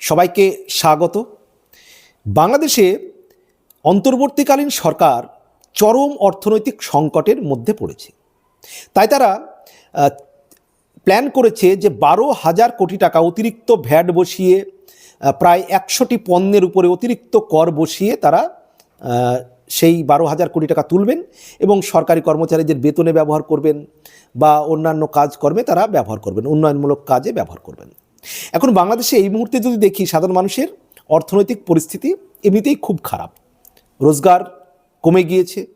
সবাইকে স্বাগত। বাংলাদেশে অন্তর্বর্তীকালীন সরকার চরম অর্থনৈতিক সংকটের মধ্যে পড়েছে। তাই তারা প্ল্যান করেছে যে বারো হাজার কোটি টাকা অতিরিক্ত ভ্যাট বসিয়ে প্রায় একশোটি পণ্যের উপরে অতিরিক্ত কর বসিয়ে তারা সেই বারো হাজার কোটি টাকা তুলবেন এবং সরকারি কর্মচারীদের বেতনে ব্যবহার করবেন বা অন্যান্য কাজকর্মে তারা ব্যবহার করবেন, উন্নয়নমূলক কাজে ব্যবহার করবেন। এখন বাংলাদেশে এই মুহূর্তে যদি দেখি সাধারণ মানুষের অর্থনৈতিক পরিস্থিতি এমনিতেই খুব খারাপ। রোজগার কমে গিয়েছে,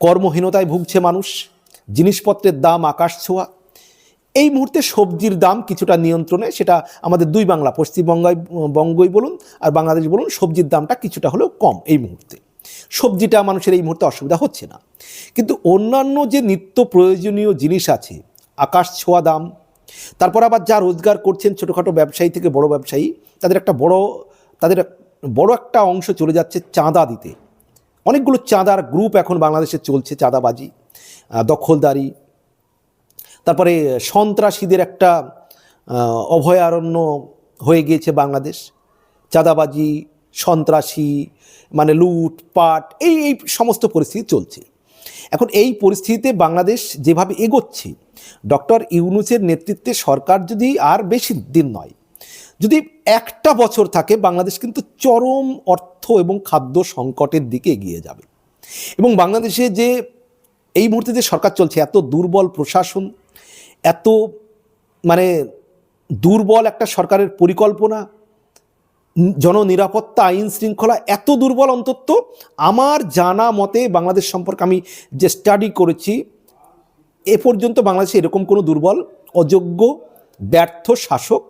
কর্মহীনতায় ভুগছে মানুষ, জিনিসপত্রের দাম আকাশ ছোঁয়া। এই মুহূর্তে সবজির দাম কিছুটা নিয়ন্ত্রণে, সেটা আমাদের দুই বাংলা পশ্চিমবঙ্গায় বঙ্গই বলুন আর বাংলাদেশ বলুন, সবজির দামটা কিছুটা হলেও কম এই মুহূর্তে। সবজিটা মানুষের এই মুহূর্তে অসুবিধা হচ্ছে না। কিন্তু অন্যান্য যে নিত্য প্রয়োজনীয় জিনিস আছে, আকাশ ছোঁয়া দাম তারপর আবার যা রোজগার করছেন ছোটোখাটো ব্যবসায়ী থেকে বড় ব্যবসায়ী, তাদের একটা বড়, তাদের বড় একটা অংশ চলে যাচ্ছে চাঁদা দিতে। অনেকগুলো চাঁদার গ্রুপ এখন বাংলাদেশে চলছে, চাঁদাবাজি দখলদারি, তারপরে সন্ত্রাসীদের একটা অভয়ারণ্য হয়ে গিয়েছে বাংলাদেশ। চাঁদাবাজি, সন্ত্রাসী মানে লুট, পাট, এই এই সমস্ত পরিস্থিতি চলছে। এখন এই পরিস্থিতিতে বাংলাদেশ যেভাবে এগোচ্ছে ডক্টর ইউনুসের নেতৃত্বে সরকার যদি আর বেশি দিন নয়, যদি একটা বছর থাকে, বাংলাদেশ কিন্তু চরম অর্থ এবং খাদ্য সংকটের দিকে এগিয়ে যাবে। এবং বাংলাদেশে যে এই মুহূর্তে যে সরকার চলছে, এত দুর্বল প্রশাসন, এত মানে দুর্বল একটা সরকারের পরিকল্পনা, জননিরাপত্তা, আইন শৃঙ্খলা, এত দুর্বল অন্তত, আমার জানা মতে বাংলাদেশ সম্পর্কে আমি যে স্টাডি করেছি এ পর্যন্ত বাংলাদেশে এরকম কোনো দুর্বল, অযোগ্য, ব্যর্থ শাসক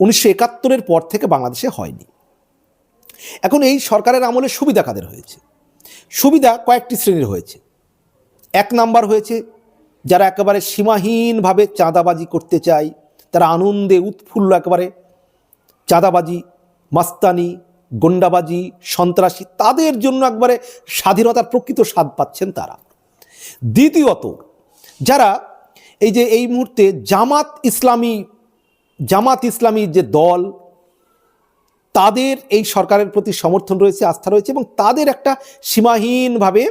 উনিশশো একাত্তরের পর থেকে বাংলাদেশে হয়নি। এখন এই সরকারের আমলে সুবিধা কাদের হয়েছে? সুবিধা কয়েকটি শ্রেণির হয়েছে। এক নাম্বার হয়েছে, যারা একেবারে সীমাহীনভাবে চাঁদাবাজি করতে চায়, তারা আনন্দে উৎফুল্ল একেবারে। চাঁদাবাজি, মাস্তানি, গন্ডাবাজি, সন্ত্রাসী, তাদের জন্য একবারে স্বাধীনতার প্রকৃত স্বাদ পাচ্ছেন তারা। দ্বিতীয়ত যারা এই যে এই মুহূর্তে জামাত ইসলামী জামাত ইসলামী যে দল, তাদের এই সরকারের প্রতি সমর্থন রয়েছে, আস্থা রয়েছে এবং তাদের একটা সীমাহীনভাবে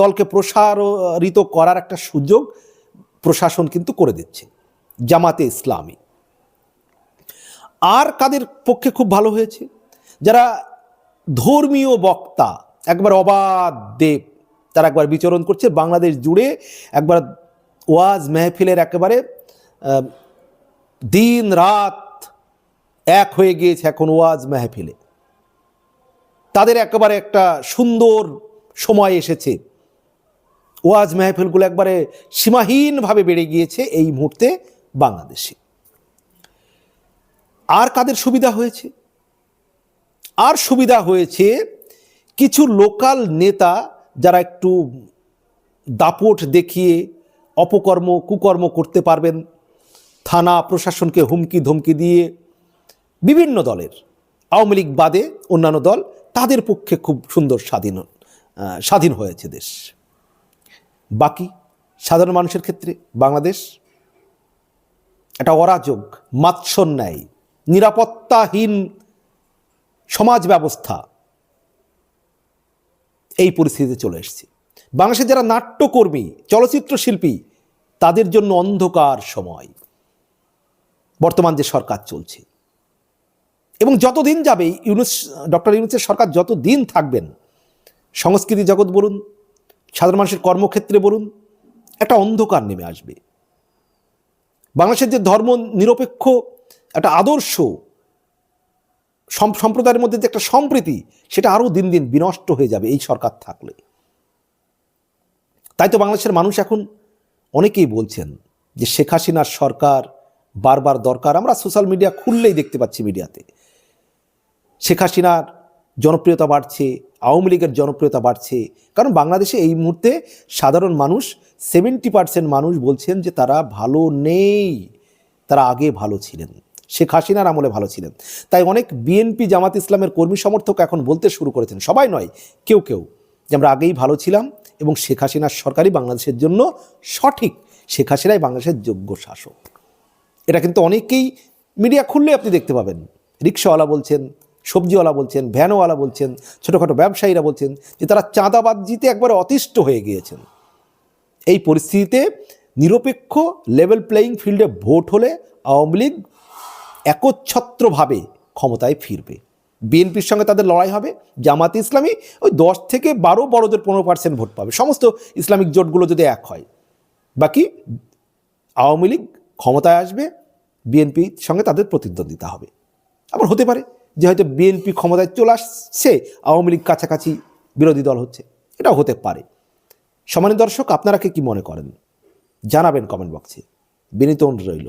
দলকে প্রসারিত করার একটা সুযোগ প্রশাসন কিন্তু করে দিচ্ছে, জামাতে ইসলামী। আর কাদের পক্ষে খুব ভালো হয়েছে? যারা ধর্মীয় বক্তা, একবার অবাধ দেব তারা একবার বিচরণ করছে। বাংলাদেশ জুড়ে একবার ওয়াজ মেহফিলের একেবারে দিন রাত এক হয়ে গিয়েছে এখন ওয়াজ মেহফিলে। তাদের একেবারে একটা সুন্দর সময় এসেছে। ওয়াজ মেহফিলগুলো একবারে সীমাহীনভাবে বেড়ে গিয়েছে এই মুহূর্তে বাংলাদেশে। আর কাদের সুবিধা হয়েছে? আর সুবিধা হয়েছে কিছু লোকাল নেতা যারা একটু দাপট দেখিয়ে অপকর্ম, কুকর্ম করতে পারবেন, থানা, প্রশাসনকে হুমকি ধমকি দিয়ে বিভিন্ন দলের, আওয়ামী লীগ বাদে অন্যান্য দল, তাদের পক্ষে খুব সুন্দর স্বাধীন স্বাধীন হয়েছে দেশ। বাকি সাধারণ মানুষের ক্ষেত্রে বাংলাদেশ একটা অরাজক, মাৎসন্যায়, নিরাপত্তাহীন সমাজ ব্যবস্থা এই পরিস্থিতিতে চলে এসেছে। বাংলাদেশের যারা নাট্যকর্মী চলচ্চিত্র শিল্পী তাদের জন্য অন্ধকার সময়। বর্তমান যে সরকার চলছে। এবং যতদিন যাবে, ইউনুস, ডক্টর ইউনুসের সরকার যত দিন থাকবেন, সংস্কৃতি জগৎ বলুন, সাধারণ মানুষের কর্মক্ষেত্রে বলুন, একটা অন্ধকার নেমে আসবে। বাংলাদেশের যে ধর্ম নিরপেক্ষ, একটা আদর্শ সম্প্রদায়ের মধ্যে যে একটা সম্প্রীতি, সেটা আরও দিন দিন বিনষ্ট হয়ে যাবে এই সরকার থাকলে। তাই তো বাংলাদেশের মানুষ এখন অনেকেই বলছেন যে শেখ হাসিনার সরকার বারবার দরকার। আমরা সোশ্যাল মিডিয়া খুললেই দেখতে পাচ্ছি মিডিয়াতে। শেখ হাসিনার জনপ্রিয়তা বাড়ছে, আওয়ামী লীগের জনপ্রিয়তা বাড়ছে। কারণ বাংলাদেশে এই মুহূর্তে সাধারণ মানুষ সেভেন্টি পার্সেন্ট মানুষ বলছেন যে তারা ভালো নেই, তারা আগে ভালো ছিলেন। শেখ হাসিনার আমলে ভালো ছিলেন। তাই অনেক বিএনপি জামাত ইসলামের কর্মী সমর্থক এখন বলতে শুরু করেছেন, সবাই নয়, কেউ কেউ, যে আমরা আগেই ভালো ছিলাম এবং শেখ হাসিনার সরকারই বাংলাদেশের জন্য সঠিক। শেখ হাসিনাই বাংলাদেশের যোগ্য শাসক। এটা কিন্তু অনেকেই মিডিয়া খুললে আপনি দেখতে পাবেন। রিক্সাওয়ালা বলছেন, সবজিওয়ালা বলছেন, ভ্যানওয়ালা বলছেন, ছোটোখাটো ব্যবসায়ীরা বলছেন যে তারা চাঁদাবাজিতে একবারে অতিষ্ঠ হয়ে গিয়েছেন। এই পরিস্থিতিতে নিরপেক্ষ লেভেল প্লেয়িং ফিল্ডে ভোট হলে আওয়ামী লীগ একচ্ছত্রভাবে ক্ষমতায় ফিরবে। বিএনপির সঙ্গে তাদের লড়াই হবে, জামাত ইসলামী ওই দশ থেকে বারো বড়দের পনেরো পার্সেন্ট ভোট পাবে। সমস্ত ইসলামিক জোটগুলো যদি এক হয়, বাকি আওয়ামী লীগ ক্ষমতায় আসবে, বিএনপির সঙ্গে তাদের প্রতিদ্বন্দ্বিতা হবে। আবার হতে পারে যে হয়তো বিএনপি ক্ষমতায় চলে আসছে, আওয়ামী লীগ কাছাকাছি বিরোধী দল হচ্ছে। এটাও হতে পারে। সম্মানিত দর্শক, আপনারা কে কি মনে করেন? জানাবেন কমেন্ট বক্সে। বিনীত অনুরোধ রইল।